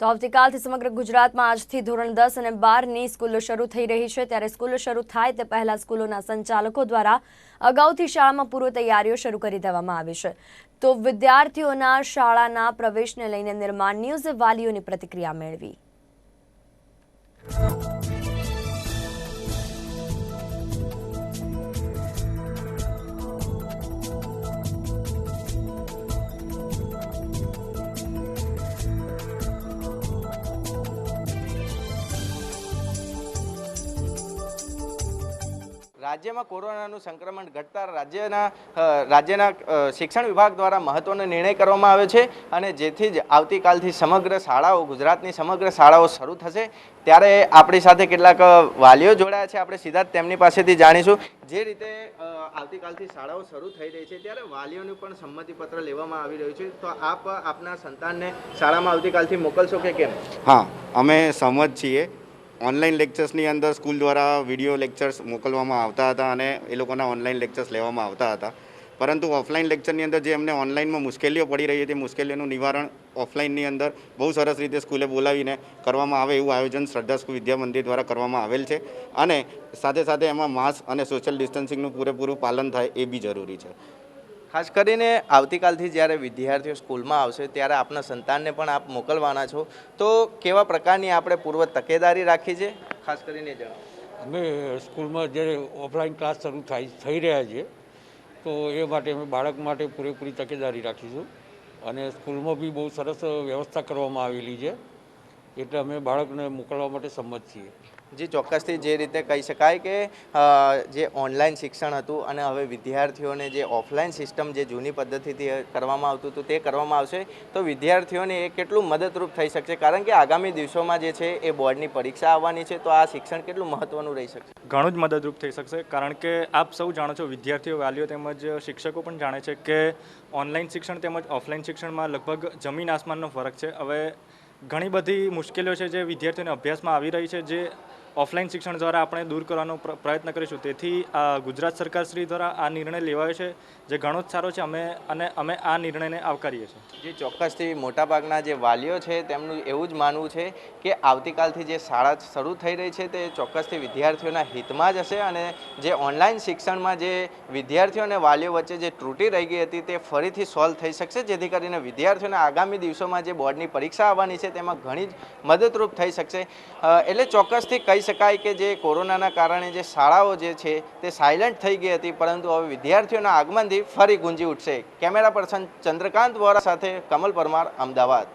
તો આવતીકાલથી સમગ્ર ગુજરાતમાં આજથી ધોરણ દસ અને બારની સ્કૂલો શરૂ થઈ રહી છે. ત્યારે સ્કૂલો શરૂ થાય તે પહેલાં સ્કૂલોના સંચાલકો દ્વારા અગાઉથી શાળામાં પૂર્વ તૈયારીઓ શરૂ કરી દેવામાં આવી છે. તો વિદ્યાર્થીઓના શાળાના પ્રવેશને લઈને નિર્માણ ન્યૂઝે વાલીઓની પ્રતિક્રિયા મેળવી. રાજ્યમાં કોરોનાનું સંક્રમણ ઘટતા રાજ્યના રાજ્યના શિક્ષણ વિભાગ દ્વારા મહત્વનો નિર્ણય કરવામાં આવ્યો છે અને જેથી જ આવતીકાલથી સમગ્ર શાળાઓ, ગુજરાતની સમગ્ર શાળાઓ શરૂ થશે. ત્યારે આપણી સાથે કેટલાક વાલીઓ જોડાયા છે. આપણે સીધા તેમની પાસેથી જાણીશું. જે રીતે આવતીકાલથી શાળાઓ શરૂ થઈ રહી છે, ત્યારે વાલીઓનું પણ સંમતિપત્ર લેવામાં આવી રહ્યું છે. તો આપ, આપના સંતાનને શાળામાં આવતીકાલથી મોકલશો કે કેમ? હા, અમે સંમત છીએ. ઓનલાઈન લેક્ચર્સની અંદર સ્કૂલ દ્વારા વીડિયો લેક્ચર્સ મોકલવામાં આવતા હતા અને એ લોકોના ઓનલાઈન લેક્ચર્સ લેવામાં આવતા હતા. પરંતુ ઓફલાઈન લેક્ચરની અંદર જે અમને ઓનલાઈનમાં મુશ્કેલીઓ પડી રહી હતી મુશ્કેલીઓનું નિવારણ ઓફલાઈનની અંદર બહુ સરસ રીતે સ્કૂલે બોલાવીને કરવામાં આવે એવું આયોજન શ્રદ્ધા સ્કૂલ વિદ્યા મંદિર દ્વારા કરવામાં આવેલ છે. અને સાથે સાથે એમાં માસ્ક અને સોશિયલ ડિસ્ટન્સિંગનું પૂરેપૂરું પાલન થાય એ બી જરૂરી છે. ખાસ કરીને આવતીકાલથી જ્યારે વિદ્યાર્થીઓ સ્કૂલમાં આવશે ત્યારે આપના સંતાનને પણ આપ મોકલવાના છો. તો કેવા પ્રકારની આપણે પૂર્વ તકેદારી રાખી છે? ખાસ કરીને જણાવો. અમે સ્કૂલમાં જ્યારે ઓફલાઈન ક્લાસ શરૂ થાય, થઈ રહ્યા છે, તો એ માટે અમે બાળક માટે પૂરેપૂરી તકેદારી રાખીશું. અને સ્કૂલમાં બી બહુ સરસ વ્યવસ્થા કરવામાં આવેલી છે. એટલે અમે બાળકને મોકલવા માટે સંમત છીએ. જે ચોક્કસથી જે રીતે કહી શકાય કે જે ઓનલાઈન શિક્ષણ હતું અને હવે વિદ્યાર્થીઓને જે ઓફલાઈન સિસ્ટમ જે જૂની પદ્ધતિથી કરવામાં આવતું હતું તે કરવામાં આવશે તો વિદ્યાર્થીઓને એ કેટલું મદદરૂપ થઈ શકશે? કારણ કે આગામી દિવસોમાં જે છે એ બોર્ડની પરીક્ષા આવવાની છે તો આ શિક્ષણ કેટલું મહત્ત્વનું રહી શકશે? ઘણું જ મદદરૂપ થઈ શકશે કારણ કે આપ સૌ જાણો છો વિદ્યાર્થીઓ વાલીઓ તેમજ શિક્ષકો પણ જાણે છે કે ઓનલાઈન શિક્ષણ તેમજ ઓફલાઈન શિક્ષણમાં લગભગ જમીન આસમાનનો ફરક છે. હવે ઘણી બધી મુશ્કેલીઓ છે જે વિદ્યાર્થીઓને અભ્યાસમાં આવી રહી છે જે ઓફલાઈન શિક્ષણ દ્વારા આપણે દૂર કરવાનો પ્રયત્ન કરીશું. તેથી ગુજરાત સરકાર શ્રી દ્વારા આ નિર્ણય લેવાયો છે, જે ઘણો જ સારો છે, અમે, અને અમે આ નિર્ણયને આવકારીએ છીએ. જે ચોક્કસથી મોટાભાગના જે વાલીઓ છે, તેમનું એવું જ માનવું છે કે આવતીકાલથી જે શાળા શરૂ થઈ રહી છે, તે ચોક્કસથી વિદ્યાર્થીઓના હિતમાં જ હશે અને જે ઓનલાઈન શિક્ષણમાં જે વિદ્યાર્થીઓ અને વાલીઓ વચ્ચે જે ત્રુટિ રહી ગઈ હતી, તે ફરીથી સોલ્વ થઈ શકશે, જેથી કરીને વિદ્યાર્થીઓને આગામી દિવસોમાં જે બોર્ડની પરીક્ષા આવવાની છે, તેમાં ઘણી જ મદદરૂપ થઈ શકશે. એટલે ચોક્કસથી કહી શકાય કે જે કોરોનાના કારણે જે શાળાઓ જે છે તે સાયલન્ટ થઈ ગઈ હતી, પરંતુ હવે વિદ્યાર્થીઓના આગમનથી ફરી ગુંજી ઉઠશે. કેમેરા પર્સન ચંદ્રકાંત વોરા સાથે કમલ પરમાર, અમદાવાદ.